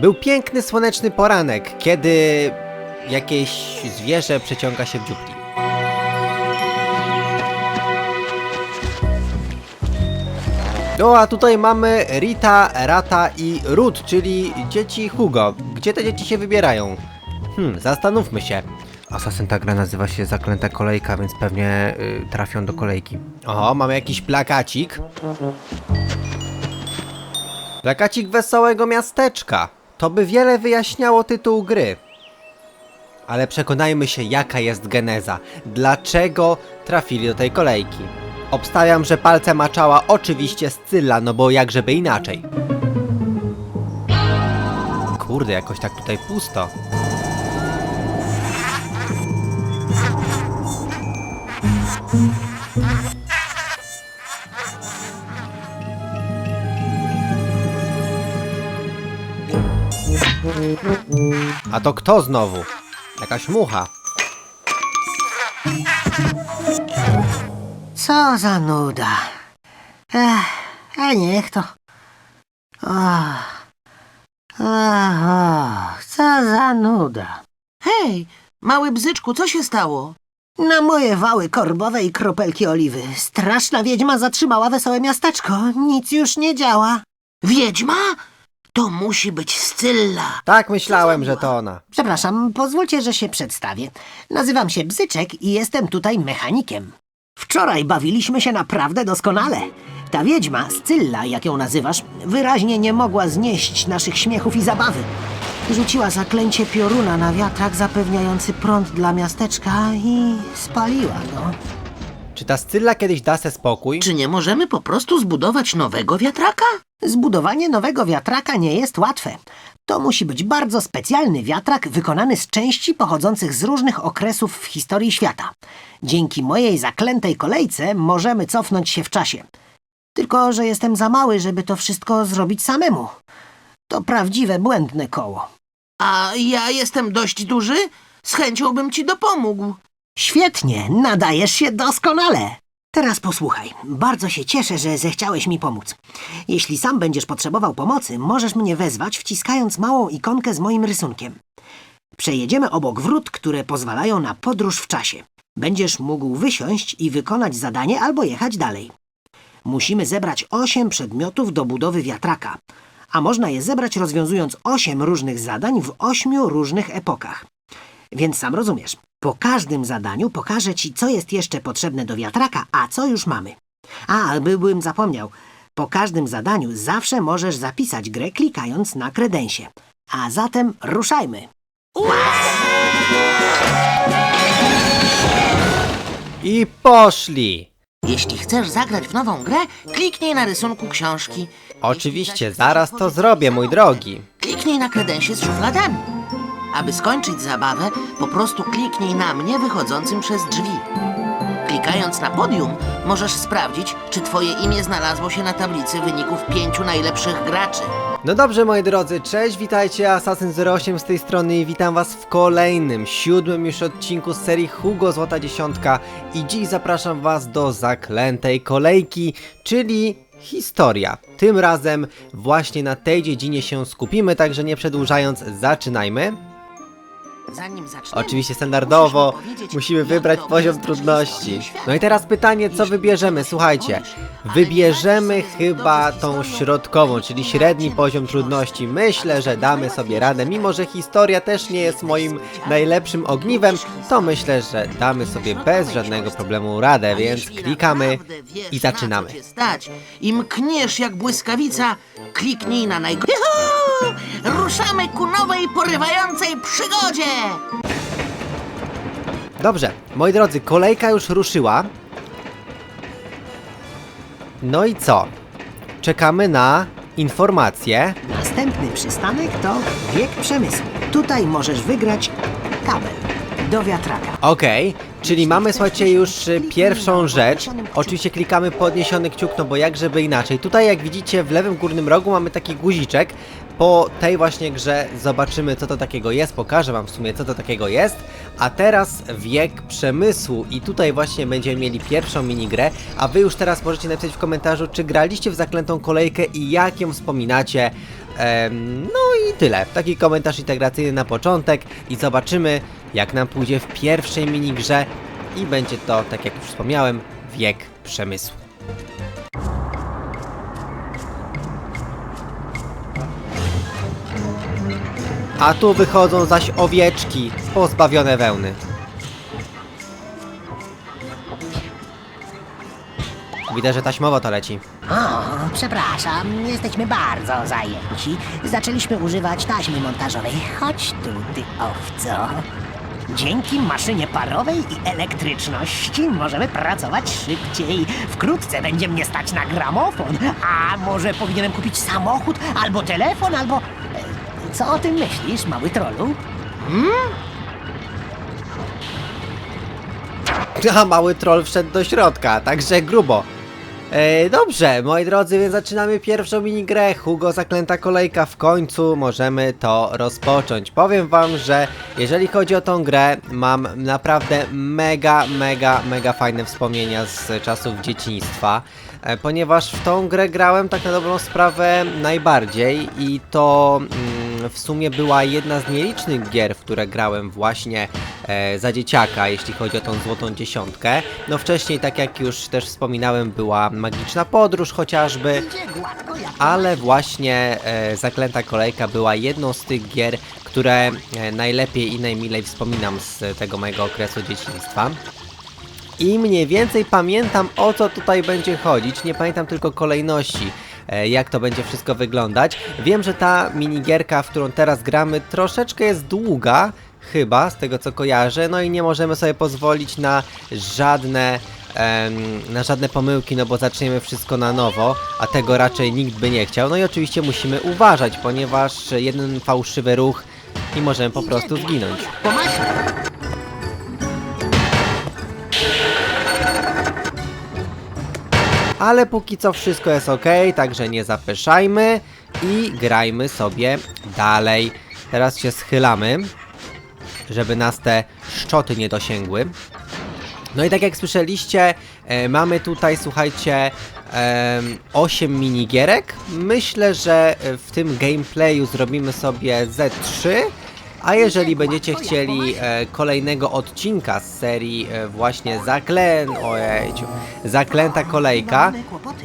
Był piękny słoneczny poranek, kiedy jakieś zwierzę przeciąga się w dziupli. No a tutaj mamy Rita, Rata i Ruth, czyli dzieci Hugo. Gdzie te dzieci się wybierają? Hmm, zastanówmy się. Asasyn ta gra nazywa się Zaklęta Kolejka, więc pewnie y, trafią do kolejki. O, mamy jakiś plakacik. Plakacik wesołego miasteczka. To by wiele wyjaśniało tytuł gry. Ale przekonajmy się, jaka jest geneza. Dlaczego trafili do tej kolejki? Obstawiam, że palce maczała oczywiście Scylla, no bo jak żeby inaczej. Kurde, jakoś tak tutaj pusto. A to kto znowu? Jakaś mucha. Co za nuda. Ech, a niech to. Och, co za nuda. Hej, mały bzyczku, co się stało? Na moje wały korbowe i kropelki oliwy. Straszna wiedźma zatrzymała wesołe miasteczko. Nic już nie działa. Wiedźma? To musi być Scylla. Tak myślałem, że to ona. Przepraszam, pozwólcie, że się przedstawię. Nazywam się Bzyczek i jestem tutaj mechanikiem. Wczoraj bawiliśmy się naprawdę doskonale. Ta wiedźma, Scylla, jak ją nazywasz, wyraźnie nie mogła znieść naszych śmiechów i zabawy. Rzuciła zaklęcie pioruna na wiatrak zapewniający prąd dla miasteczka i spaliła go. Czy ta Scylla kiedyś da se spokój? Czy nie możemy po prostu zbudować nowego wiatraka? Zbudowanie nowego wiatraka nie jest łatwe. To musi być bardzo specjalny wiatrak wykonany z części pochodzących z różnych okresów w historii świata. Dzięki mojej zaklętej kolejce możemy cofnąć się w czasie. Tylko, że jestem za mały, żeby to wszystko zrobić samemu. To prawdziwe błędne koło. A ja jestem dość duży? Z chęcią bym ci dopomógł. Świetnie, nadajesz się doskonale. Teraz posłuchaj. Bardzo się cieszę, że zechciałeś mi pomóc. Jeśli sam będziesz potrzebował pomocy, możesz mnie wezwać, wciskając małą ikonkę z moim rysunkiem. Przejedziemy obok wrót, które pozwalają na podróż w czasie. Będziesz mógł wysiąść i wykonać zadanie albo jechać dalej. Musimy zebrać osiem przedmiotów do budowy wiatraka, a można je zebrać rozwiązując osiem różnych zadań w ośmiu różnych epokach. Więc sam rozumiesz. Po każdym zadaniu pokażę ci, co jest jeszcze potrzebne do wiatraka, a co już mamy. A, byłbym zapomniał. Po każdym zadaniu zawsze możesz zapisać grę klikając na kredensie. A zatem ruszajmy. I poszli! Jeśli chcesz zagrać w nową grę, kliknij na rysunku książki. Oczywiście, zaraz to zrobię, mój drogi. Kliknij na kredensie z szufladami. Aby skończyć zabawę, po prostu kliknij na mnie wychodzącym przez drzwi. Klikając na podium, możesz sprawdzić, czy twoje imię znalazło się na tablicy wyników pięciu najlepszych graczy. No dobrze, moi drodzy, cześć, witajcie, Assassin08 z tej strony i witam was w kolejnym, siódmym już odcinku z serii Hugo Złota Dziesiątka i dziś zapraszam was do zaklętej kolejki, czyli historia. Tym razem właśnie na tej dziedzinie się skupimy, także nie przedłużając, zaczynajmy. Zanim zaczniemy, Oczywiście standardowo musisz mi powiedzieć, musimy jak wybrać poziom trudności. świata. No i teraz pytanie, co wybierzemy? Słuchajcie, wybierzemy chyba tą środkową, czyli średni poziom trudności. Myślę, że damy sobie radę, mimo że historia też nie jest moim najlepszym ogniwem, to myślę, że damy sobie bez żadnego problemu radę, więc jeśli klikamy naprawdę wiesz, i na zaczynamy. co cię stać i mkniesz jak błyskawica, kliknij na naj... Juhu! Ruszamy ku nowej, porywającej przygodzie! Dobrze, moi drodzy, kolejka już ruszyła. No i co? Czekamy na informacje. Następny przystanek to wiek przemysłu. Tutaj możesz wygrać kabel do wiatraka. Okej, czyli mamy, słuchajcie, już y, pierwszą rzecz. Oczywiście klikamy podniesiony kciuk, no bo jak żeby inaczej. Tutaj, jak widzicie, w lewym górnym rogu mamy taki guziczek. Po tej właśnie grze zobaczymy, co to takiego jest. Pokażę wam w sumie, co to takiego jest. A teraz wiek przemysłu i tutaj właśnie będziemy mieli pierwszą minigrę. A wy już teraz możecie napisać w komentarzu, czy graliście w zaklętą kolejkę i jak ją wspominacie. Em, no i tyle. Taki komentarz integracyjny na początek i zobaczymy, jak nam pójdzie w pierwszej minigrze i będzie to, tak jak już wspomniałem, wiek przemysłu. A tu wychodzą zaś owieczki pozbawione wełny. Widać, że taśmowo to leci. O, przepraszam, jesteśmy bardzo zajęci. Zaczęliśmy używać taśmy montażowej. Chodź tu, ty owco. Dzięki maszynie parowej i elektryczności możemy pracować szybciej. Wkrótce będzie mnie stać na gramofon. A może powinienem kupić samochód, albo telefon, albo... Co o tym myślisz, mały trolu? A mały troll wszedł do środka, także grubo. E, dobrze, moi drodzy, więc zaczynamy pierwszą minigrę. Hugo Zaklęta Kolejka. W końcu możemy to rozpocząć. Powiem wam, że jeżeli chodzi o tą grę, mam naprawdę mega, mega, mega fajne wspomnienia z czasów dzieciństwa. E, ponieważ w tą grę grałem tak na dobrą sprawę najbardziej i to mm, w sumie była jedna z nielicznych gier, w które grałem właśnie e, za dzieciaka, jeśli chodzi o tą złotą dziesiątkę. No wcześniej, tak jak już też wspominałem, była magiczna podróż chociażby, ale właśnie e, Zaklęta Kolejka była jedną z tych gier, które e, najlepiej i najmilej wspominam z tego mojego okresu dzieciństwa. I mniej więcej pamiętam o co tutaj będzie chodzić, nie pamiętam tylko kolejności, jak to będzie wszystko wyglądać. Wiem, że ta minigierka, w którą teraz gramy, troszeczkę jest długa, chyba, z tego co kojarzę, no i nie możemy sobie pozwolić na żadne na żadne pomyłki, no bo zaczniemy wszystko na nowo, a tego raczej nikt by nie chciał. No i oczywiście musimy uważać, ponieważ jeden fałszywy ruch i możemy po prostu zginąć. Ale póki co wszystko jest ok, także nie zapeszajmy i grajmy sobie dalej. Teraz się schylamy, żeby nas te szczoty nie dosięgły. No i tak jak słyszeliście, e, mamy tutaj, słuchajcie, em, 8 minigierek. Myślę, że e, w tym gameplayu zrobimy sobie Z3. A jeżeli będziecie chcieli e, kolejnego odcinka z serii e, właśnie Zaklę... Ojejciu, Zaklęta Kolejka,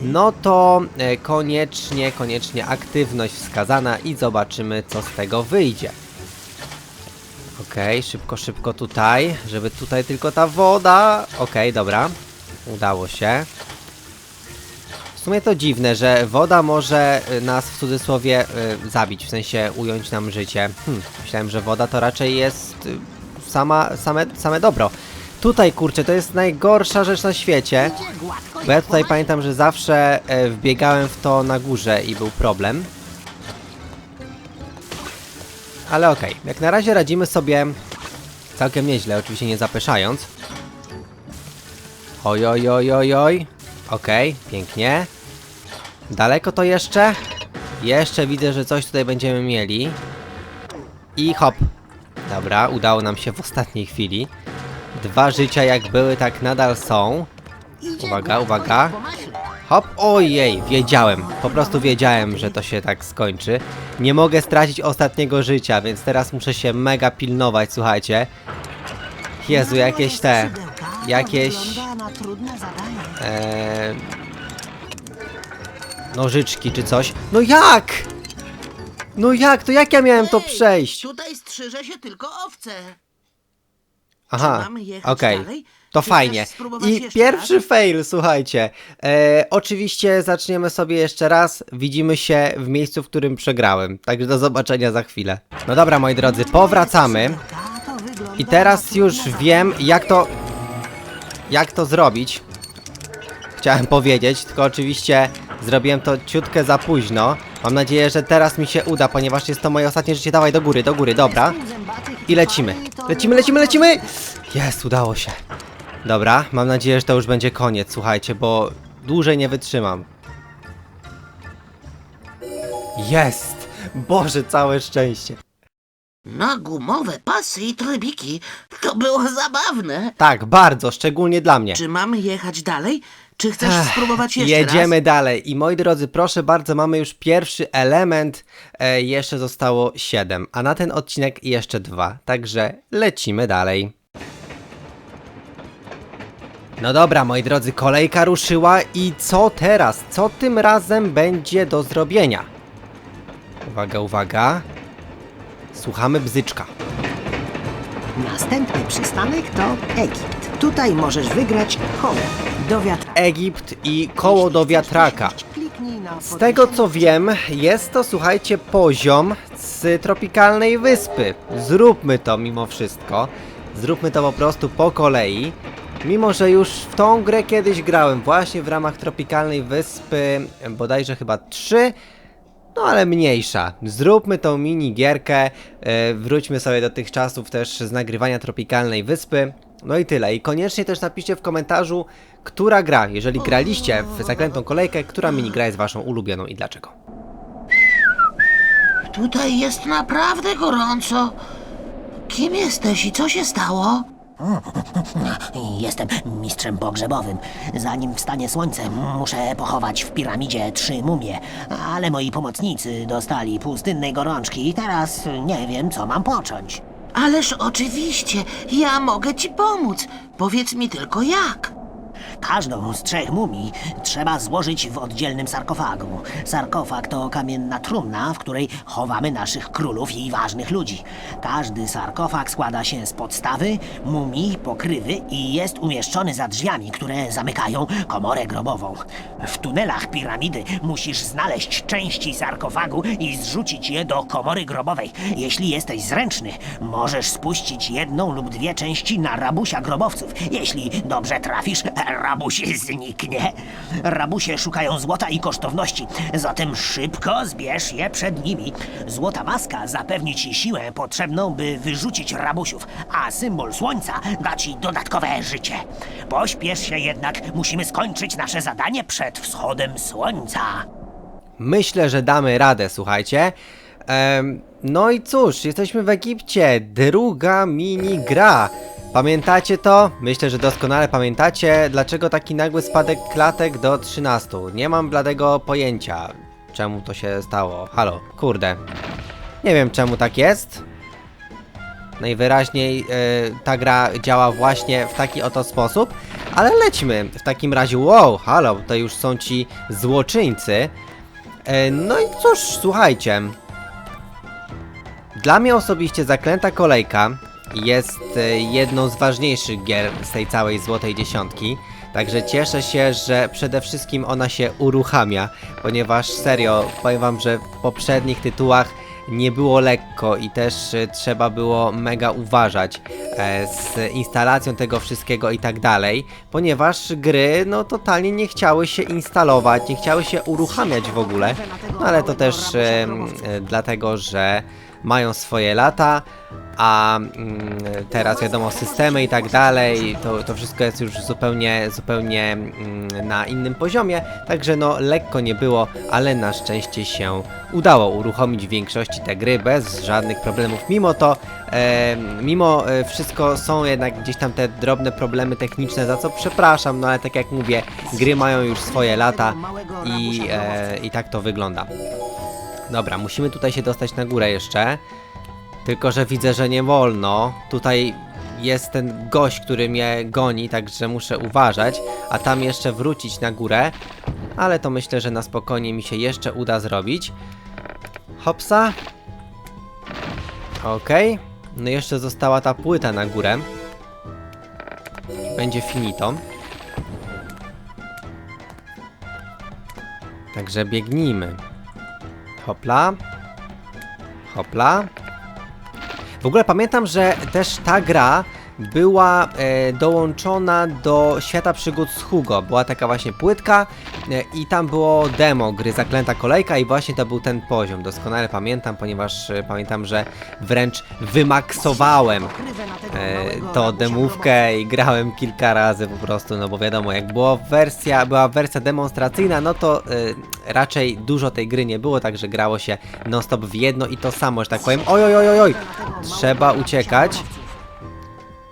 no to e, koniecznie, koniecznie aktywność wskazana i zobaczymy co z tego wyjdzie. Okej, szybko, szybko tutaj, żeby tutaj tylko ta woda. Okej, dobra. Udało się. W sumie to dziwne, że woda może y, nas w cudzysłowie y, zabić, w sensie ująć nam życie. Hm, myślałem, że woda to raczej jest y, sama, same, same dobro. Tutaj, kurczę, to jest najgorsza rzecz na świecie. Bo ja tutaj pamiętam, że zawsze e, wbiegałem w to na górze i był problem. Ale okej, jak na razie radzimy sobie całkiem nieźle, oczywiście nie zapeszając. Oj, oj, oj, oj, oj. Okej, pięknie. Daleko to jeszcze? Jeszcze widzę, że coś tutaj będziemy mieli. I hop. Dobra, udało nam się w ostatniej chwili. Dwa życia jak były, tak nadal są. Uwaga, uwaga. Hop, ojej, wiedziałem, po prostu wiedziałem, że to się tak skończy. Nie mogę stracić ostatniego życia, więc teraz muszę się mega pilnować, słuchajcie. Jezu, jakieś te, jakieś e, nożyczki czy coś. No jak? No jak? To jak ja miałem to Ej, przejść? Tutaj strzyże się tylko owce. Aha, Czy mamy jechać okej. dalej? To Czy fajnie. chcesz spróbować I jeszcze pierwszy raz? fail, słuchajcie. E, oczywiście zaczniemy sobie jeszcze raz. Widzimy się w miejscu, w którym przegrałem. Także do zobaczenia za chwilę. No dobra, moi drodzy, powracamy. To wygląda I teraz na już trudne wiem, jak to. Jak to zrobić. Chciałem powiedzieć, tylko oczywiście zrobiłem to ciutkę za późno. Mam nadzieję, że teraz mi się uda, ponieważ jest to moje ostatnie życie. Dawaj do góry, do góry, dobra. I lecimy. Lecimy, lecimy, lecimy! Jest, udało się. Dobra, mam nadzieję, że to już będzie koniec, słuchajcie, bo dłużej nie wytrzymam. Jest! Boże, całe szczęście. Na gumowe pasy i trybiki. To było zabawne. Tak, bardzo, szczególnie dla mnie. Czy mamy jechać dalej? Czy chcesz Ech, spróbować jeszcze Jedziemy raz? dalej. I moi drodzy, proszę bardzo, mamy już pierwszy element. E, jeszcze zostało 7, a na ten odcinek jeszcze dwa. Także lecimy dalej. No dobra, moi drodzy, kolejka ruszyła i co teraz? Co tym razem będzie do zrobienia? Uwaga, uwaga. Słuchamy bzyczka. Następny przystanek to Egipt. Tutaj możesz wygrać koło do wiatraka. Egipt i koło do wiatraka. Z tego co wiem, jest to słuchajcie poziom z tropikalnej wyspy. Zróbmy to mimo wszystko. Zróbmy to po prostu po kolei. Mimo, że już w tą grę kiedyś grałem właśnie w ramach tropikalnej wyspy, bodajże chyba 3, no ale mniejsza. Zróbmy tą mini gierkę, e, wróćmy sobie do tych czasów też z nagrywania tropikalnej wyspy. No i tyle. I koniecznie też napiszcie w komentarzu, która gra, jeżeli graliście w zaklętą kolejkę, która minigra jest waszą ulubioną i dlaczego. Tutaj jest naprawdę gorąco. Kim jesteś i co się stało? Jestem mistrzem pogrzebowym. Zanim wstanie słońce, muszę pochować w piramidzie trzy mumie. Ale moi pomocnicy dostali pustynnej gorączki i teraz nie wiem, co mam począć. Ależ oczywiście, ja mogę ci pomóc. Powiedz mi tylko jak. Każdą z trzech mumii trzeba złożyć w oddzielnym sarkofagu. Sarkofag to kamienna trumna, w której chowamy naszych królów i ważnych ludzi. Każdy sarkofag składa się z podstawy, mumii, pokrywy i jest umieszczony za drzwiami, które zamykają komorę grobową. W tunelach piramidy musisz znaleźć części sarkofagu i zrzucić je do komory grobowej. Jeśli jesteś zręczny, możesz spuścić jedną lub dwie części na rabusia grobowców. Jeśli dobrze trafisz, rabuś zniknie. Rabusie szukają złota i kosztowności, zatem szybko zbierz je przed nimi. Złota maska zapewni ci siłę potrzebną, by wyrzucić rabusiów, a symbol słońca da ci dodatkowe życie. Pośpiesz się jednak, musimy skończyć nasze zadanie przed wschodem słońca. Myślę, że damy radę, słuchajcie. Em, no i cóż, jesteśmy w Egipcie. Druga mini gra. Pamiętacie to? Myślę, że doskonale pamiętacie, dlaczego taki nagły spadek klatek do 13. Nie mam bladego pojęcia, czemu to się stało. Halo, kurde. Nie wiem, czemu tak jest. Najwyraźniej e, ta gra działa właśnie w taki oto sposób, ale lećmy. W takim razie, wow, halo, to już są ci złoczyńcy. E, no i cóż, słuchajcie. Dla mnie osobiście Zaklęta Kolejka jest e, jedną z ważniejszych gier z tej całej Złotej Dziesiątki. Także cieszę się, że przede wszystkim ona się uruchamia, ponieważ serio, powiem wam, że w poprzednich tytułach nie było lekko i też e, trzeba było mega uważać e, z instalacją tego wszystkiego i tak dalej, ponieważ gry no totalnie nie chciały się instalować, nie chciały się uruchamiać w ogóle, no ale to też dlatego, że mają swoje lata, a mm, teraz wiadomo systemy i tak dalej, to, to wszystko jest już zupełnie, zupełnie mm, na innym poziomie, także no lekko nie było, ale na szczęście się udało uruchomić w większości te gry bez żadnych problemów. Mimo to, e, mimo e, wszystko są jednak gdzieś tam te drobne problemy techniczne, za co przepraszam, no ale tak jak mówię, gry mają już swoje lata i, e, i tak to wygląda. Dobra, musimy tutaj się dostać na górę jeszcze. Tylko, że widzę, że nie wolno. Tutaj jest ten gość, który mnie goni, także muszę uważać. A tam jeszcze wrócić na górę. Ale to myślę, że na spokojnie mi się jeszcze uda zrobić. Hopsa. Okej. No i jeszcze została ta płyta na górę. Będzie finito. Także biegnijmy. Hopla. Hopla. W ogóle pamiętam, że też ta gra była e, dołączona do Świata Przygód z Hugo. Była taka właśnie płytka i tam było demo gry Zaklęta Kolejka i właśnie to był ten poziom. Doskonale pamiętam, ponieważ e, pamiętam, że wręcz wymaksowałem e, to demówkę i grałem kilka razy po prostu, no bo wiadomo, jak było wersja, była wersja demonstracyjna, no to e, raczej dużo tej gry nie było, także grało się non stop w jedno i to samo, że tak powiem. Oj, oj, oj, oj. Trzeba uciekać.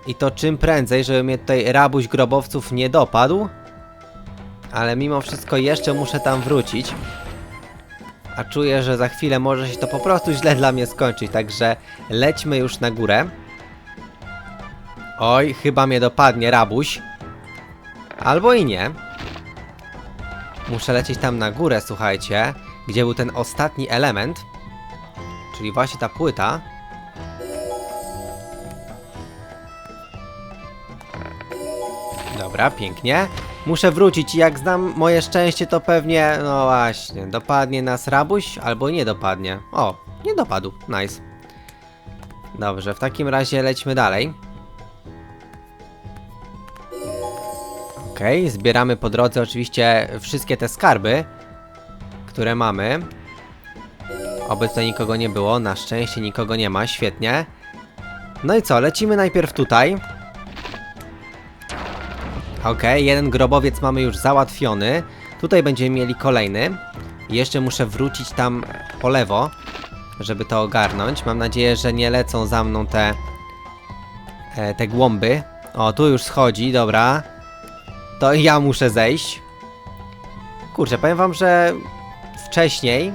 I to czym prędzej, żeby mnie tutaj rabuś grobowców nie dopadł. Ale mimo wszystko jeszcze muszę tam wrócić. A czuję, że za chwilę może się to po prostu źle dla mnie skończyć, także lećmy już na górę. Oj, chyba mnie dopadnie rabuś. Albo i nie. Muszę lecieć tam na górę, słuchajcie, gdzie był ten ostatni element. Czyli właśnie ta płyta. Dobra, pięknie. Muszę wrócić jak znam moje szczęście, to pewnie, no właśnie, dopadnie nas rabuś albo nie dopadnie. O, nie dopadł, nice. Dobrze, w takim razie lećmy dalej. Okej, zbieramy po drodze oczywiście wszystkie te skarby, które mamy. Oby tutaj nikogo nie było, na szczęście nikogo nie ma, świetnie. No i co, lecimy najpierw tutaj. Okej, jeden grobowiec mamy już załatwiony. Tutaj będziemy mieli kolejny. Jeszcze muszę wrócić tam po lewo, żeby to ogarnąć. Mam nadzieję, że nie lecą za mną te, e, te głąby. O, tu już schodzi, dobra. To ja muszę zejść. Kurczę, powiem wam, że wcześniej,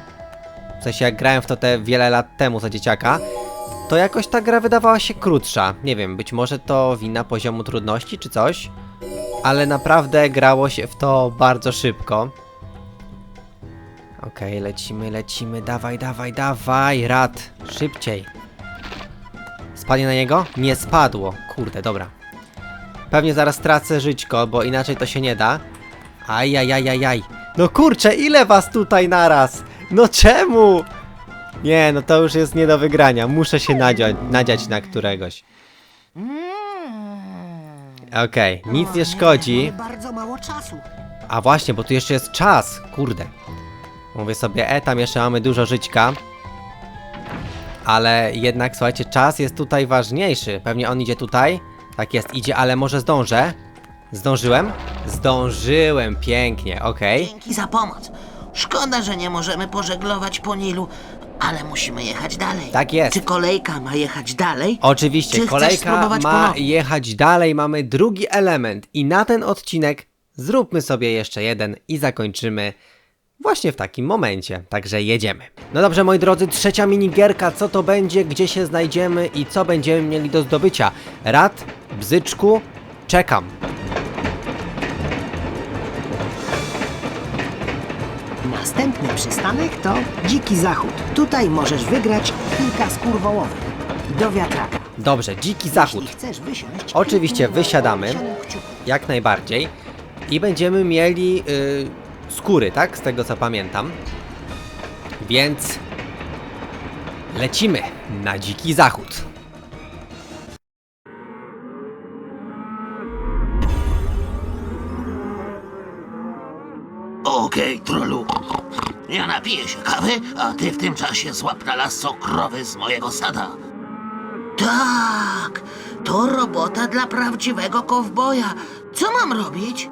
w sensie jak grałem w to te wiele lat temu za dzieciaka, to jakoś ta gra wydawała się krótsza. Nie wiem, być może to wina poziomu trudności czy coś, ale naprawdę grało się w to bardzo szybko. Okej, lecimy, lecimy, dawaj, dawaj, dawaj, rad, szybciej. Spadnie na niego? Nie spadło, kurde, dobra. Pewnie zaraz tracę żyćko, bo inaczej to się nie da. Ajajajajaj. No kurczę, ile was tutaj naraz? No czemu? Nie, no to już jest nie do wygrania. Muszę się nadziać, nadziać na któregoś. Okej, nic nie szkodzi. Mamy bardzo mało czasu. A właśnie, bo tu jeszcze jest czas. Kurde. Mówię sobie, e, tam jeszcze mamy dużo żyćka. Ale jednak, słuchajcie, czas jest tutaj ważniejszy. Pewnie on idzie tutaj. Tak jest, idzie, ale może zdążę. Zdążyłem? Zdążyłem, pięknie, okej. Dzięki za pomoc. Szkoda, że nie możemy pożeglować po Nilu, ale musimy jechać dalej. Tak jest. Czy kolejka ma jechać dalej? Oczywiście, Czy chcesz kolejka spróbować ma ponownie? jechać dalej, mamy drugi element i na ten odcinek zróbmy sobie jeszcze jeden i zakończymy właśnie w takim momencie. Także jedziemy. No dobrze, moi drodzy, trzecia minigierka, co to będzie, gdzie się znajdziemy i co będziemy mieli do zdobycia. Rad, bzyczku, czekam. Następny przystanek to Dziki Zachód. Tutaj możesz wygrać kilka skór wołowych. Do wiatraka. Dobrze, dziki zachód. Jeśli chcesz wysiąść, Oczywiście kliknij wysiadamy. Jak najbardziej. I będziemy mieli y, skóry, tak? Z tego co pamiętam. Więc lecimy na dziki zachód. Ja napiję się kawy, a ty w tym czasie złap na lasso krowy z mojego stada. Tak, to robota dla prawdziwego kowboja. Co mam robić?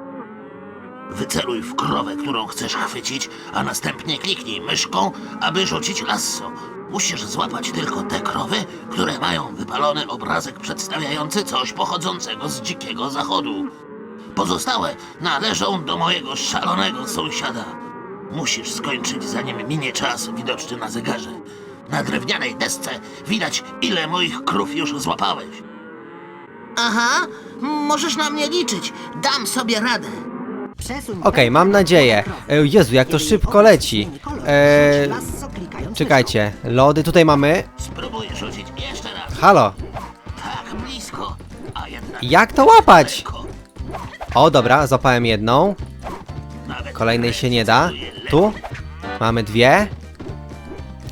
Wyceluj w krowę, którą chcesz chwycić, a następnie kliknij myszką, aby rzucić lasso. Musisz złapać tylko te krowy, które mają wypalony obrazek przedstawiający coś pochodzącego z dzikiego zachodu. Pozostałe należą do mojego szalonego sąsiada. Musisz skończyć, zanim minie czas widoczny na zegarze. Na drewnianej desce widać, ile moich krów już złapałeś. Aha, możesz na mnie liczyć. Dam sobie radę. Przesuń Okej, pętlę mam na nadzieję. E, Jezu, jak to szybko leci. Eee, klikając czekajcie, lody tutaj mamy. Spróbuj rzucić jeszcze raz. Halo, Tak blisko, a jednak jak to łapać? daleko. O, dobra, złapałem jedną. Nawet Kolejnej się nie da. Tu mamy dwie.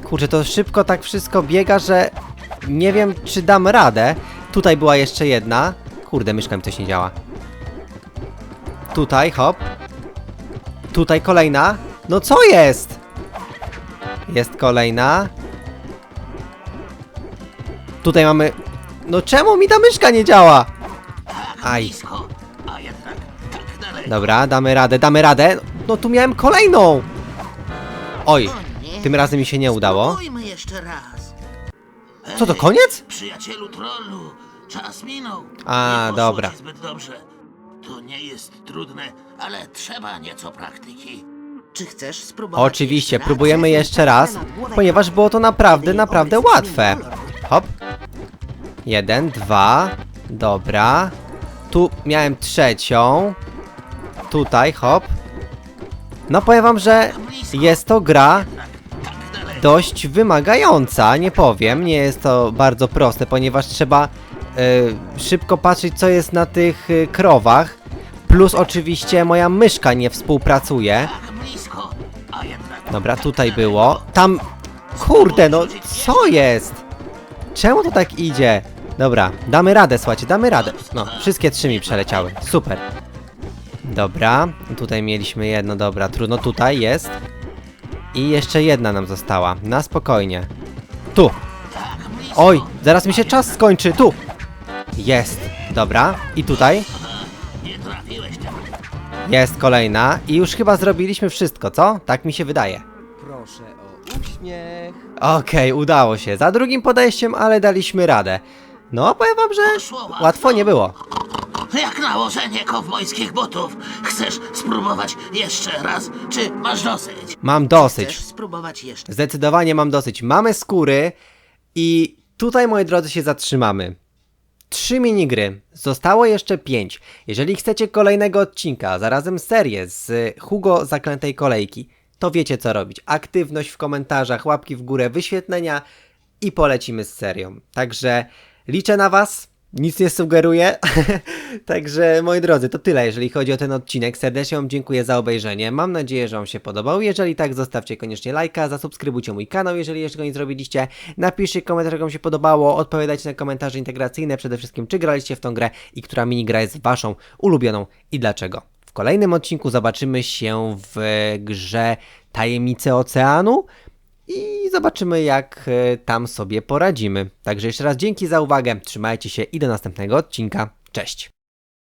Kurczę, to szybko tak wszystko biega, że nie wiem, czy dam radę. Tutaj była jeszcze jedna. Kurde, myszka mi coś nie działa. Tutaj, hop. Tutaj kolejna. No co jest? Jest kolejna. Tutaj mamy... No czemu mi ta myszka nie działa? Aj. tak. Dobra, damy radę, damy radę. No tu miałem kolejną. Oj, O nie. tym razem mi się nie udało. Spróbujmy jeszcze raz. Co to, Ej, koniec? Przyjacielu trollu, czas minął. A, nie poszło dobra. Ci zbyt dobrze. To nie jest trudne, ale trzeba nieco praktyki. Czy chcesz spróbować? Oczywiście, jeszcze raz? próbujemy jeszcze raz, ponieważ było to naprawdę, naprawdę łatwe. Hop. Jeden, dwa. Dobra. Tu miałem trzecią. Tutaj, hop. No powiem wam, że jest to gra dość wymagająca, nie powiem. Nie jest to bardzo proste, ponieważ trzeba y, szybko patrzeć, co jest na tych y, krowach. Plus oczywiście moja myszka nie współpracuje. Dobra, tutaj było. Tam. Kurde, no co jest? Czemu to tak idzie? Dobra, damy radę, słuchajcie, damy radę. No, wszystkie trzy mi przeleciały. Super. Dobra, tutaj mieliśmy jedno, dobra, trudno, tutaj jest. I jeszcze jedna nam została. Na spokojnie. Tu. Oj, zaraz mi się czas skończy, tu. Jest. Dobra, i tutaj. Jest kolejna. I już chyba zrobiliśmy wszystko, co? Tak mi się wydaje. Proszę o uśmiech. Okej, udało się. Za drugim podejściem, ale daliśmy radę. No, powiem wam, że łatwo nie było. Jak nałożenie kowbojskich butów. Chcesz spróbować jeszcze raz, czy masz dosyć? Mam dosyć. Chcesz spróbować jeszcze? Zdecydowanie mam dosyć. Mamy skóry i tutaj, moi drodzy, się zatrzymamy. Trzy minigry. Zostało jeszcze pięć. Jeżeli chcecie kolejnego odcinka, a zarazem serię z Hugo Zaklętej Kolejki, to wiecie co robić. Aktywność w komentarzach, łapki w górę, wyświetlenia i polecimy z serią. Także liczę na Was. Nic nie sugeruję. Także moi drodzy, to tyle, jeżeli chodzi o ten odcinek. Serdecznie Wam dziękuję za obejrzenie. Mam nadzieję, że Wam się podobał. Jeżeli tak, zostawcie koniecznie lajka, zasubskrybujcie mój kanał, jeżeli jeszcze go nie zrobiliście. Napiszcie komentarz, jak Wam się podobało. Odpowiadajcie na komentarze integracyjne, przede wszystkim, czy graliście w tą grę i która minigra jest Waszą ulubioną i dlaczego. W kolejnym odcinku zobaczymy się w grze Tajemnice Oceanu i zobaczymy, jak e, tam sobie poradzimy. Także jeszcze raz dzięki za uwagę, trzymajcie się i do następnego odcinka. Cześć!